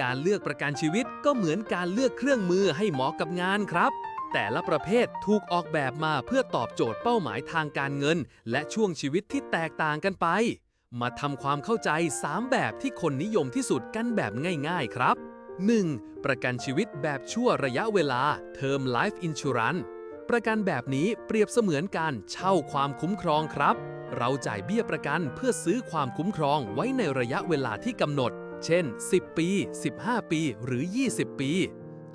การเลือกประกันชีวิตก็เหมือนการเลือกเครื่องมือให้เหมาะกับงานครับ แต่ละประเภทถูกออกแบบมาเพื่อตอบโจทย์เป้าหมายทางการเงิน และช่วงชีวิตที่แตกต่างกันไป มาทำความเข้าใจ 3 แบบที่คนนิยมที่สุดกันแบบง่าย ๆครับ 1. ประกันชีวิตแบบชั่วระยะเวลา Term Life Insurance ประกันแบบนี้เปรียบเสมือนการเช่าความคุ้มครองครับ เราจ่ายเบี้ยประกันเพื่อซื้อความคุ้มครองไว้ในระยะเวลาที่กำหนด เช่น 10 ปี 15 ปีหรือ 20 ปี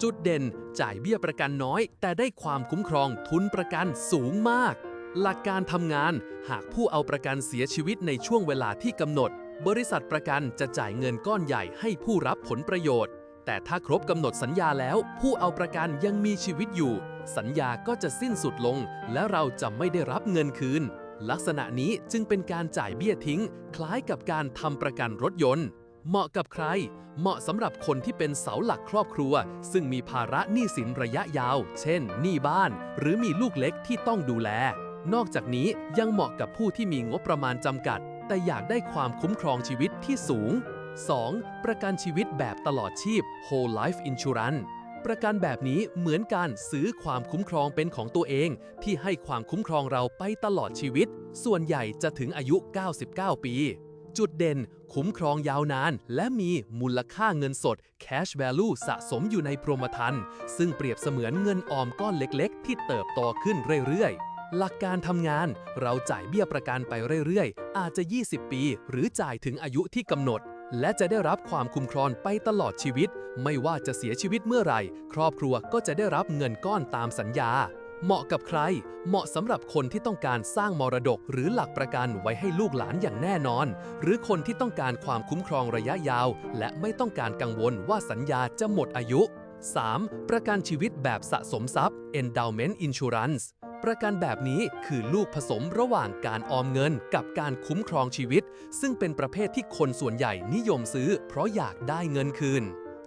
จุดเด่นจ่ายเบี้ยประกันน้อย แต่ได้ความคุ้มครองทุนประกันสูงมาก หลักการทำงานหากผู้เอาประกันเสียชีวิตในช่วงเวลาที่กำหนด บริษัทประกันจะจ่ายเงินก้อนใหญ่ให้ผู้รับผลประโยชน์ แต่ถ้าครบกำหนดสัญญาแล้ว ผู้เอาประกันยังมีชีวิตอยู่ สัญญาก็จะสิ้นสุดลง และเราจะไม่ได้รับเงินคืนลักษณะนี้จึงเป็นการจ่ายเบี้ยทิ้ง คล้ายกับการทำประกันรถยนต์ เหมาะกับใคร เหมาะสำหรับคนที่เป็นเสาหลักครอบครัว ซึ่งมีภาระหนี้สินระยะยาว เช่น หนี้บ้าน หรือมีลูกเล็กที่ต้องดูแล นอกจากนี้ยังเหมาะกับผู้ที่มีงบประมาณจำกัด แต่อยากได้ความคุ้มครองชีวิตที่สูง 2. ประกันชีวิตแบบตลอดชีพ Whole Life Insurance ประกันแบบนี้เหมือนการซื้อความคุ้มครองเป็นของตัวเอง ที่ให้ความคุ้มครองเราไปตลอดชีวิต ส่วนใหญ่จะถึงอายุ 99 ปี จุดเด่น คุ้มครองยาวนาน และมีมูลค่าเงินสด cash value สะสมอยู่ในพรหมธรรม์ซึ่งเปรียบเสมือนเงินออมก้อนเล็กๆ ที่เติบโตขึ้นเรื่อยๆหลักการทำงาน เราจ่ายเบี้ยประกันไปเรื่อยๆ อาจจะ 20 ปี หรือจ่ายถึงอายุที่กำหนด และจะได้รับความคุ้มครองไปตลอดชีวิต ไม่ว่าจะเสียชีวิตเมื่อไหร่ ครอบครัวก็จะได้รับเงินก้อนตามสัญญา เหมาะกับใคร เหมาะสำหรับคนที่ต้องการสร้างมรดกหรือหลักประกันไว้ให้ลูกหลานอย่างแน่นอน หรือคนที่ต้องการความคุ้มครองระยะยาว และไม่ต้องการกังวลว่าสัญญาจะหมดอายุ 3. ประกันชีวิตแบบสะสมทรัพย์ endowment insurance ประกันแบบนี้คือลูกผสมระหว่างการออมเงินกับการคุ้มครองชีวิต ซึ่งเป็นประเภทที่คนส่วนใหญ่นิยมซื้อ เพราะอยากได้เงินคืน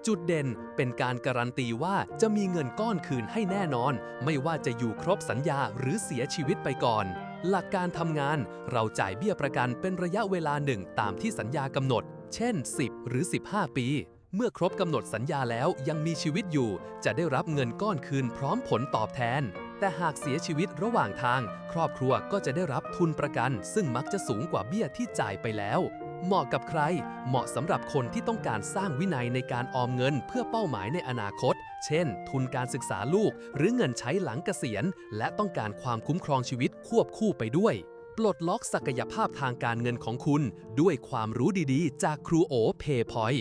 จุดเด่นเป็นการการันตีว่าจะมีเงินก้อนคืนให้แน่นอน ไม่ว่าจะอยู่ครบสัญญาหรือเสียชีวิตไปก่อน หลักการทำงาน เราจ่ายเบี้ยประกันเป็นระยะเวลาหนึ่งตามที่สัญญากำหนด เช่น 10 หรือ 15 ปี เมื่อครบกำหนดสัญญาแล้วยังมีชีวิตอยู่ จะได้รับเงินก้อนคืนพร้อมผลตอบแทน แต่หากเสียชีวิตระหว่างทาง ครอบครัวก็จะได้รับทุนประกัน ซึ่งมักจะสูงกว่าเบี้ยที่จ่ายไปแล้ว เหมาะกับใคร เหมาะสำหรับคนที่ต้องการสร้างวินัยในการออมเงินเพื่อเป้าหมายในอนาคต เช่น ทุนการศึกษาลูก หรือเงินใช้หลังเกษียณ และต้องการความคุ้มครองชีวิตควบคู่ไปด้วย ปลดล็อกศักยภาพทางการเงินของคุณ ด้วยความรู้ดีๆ จากครูโอเพย์พอย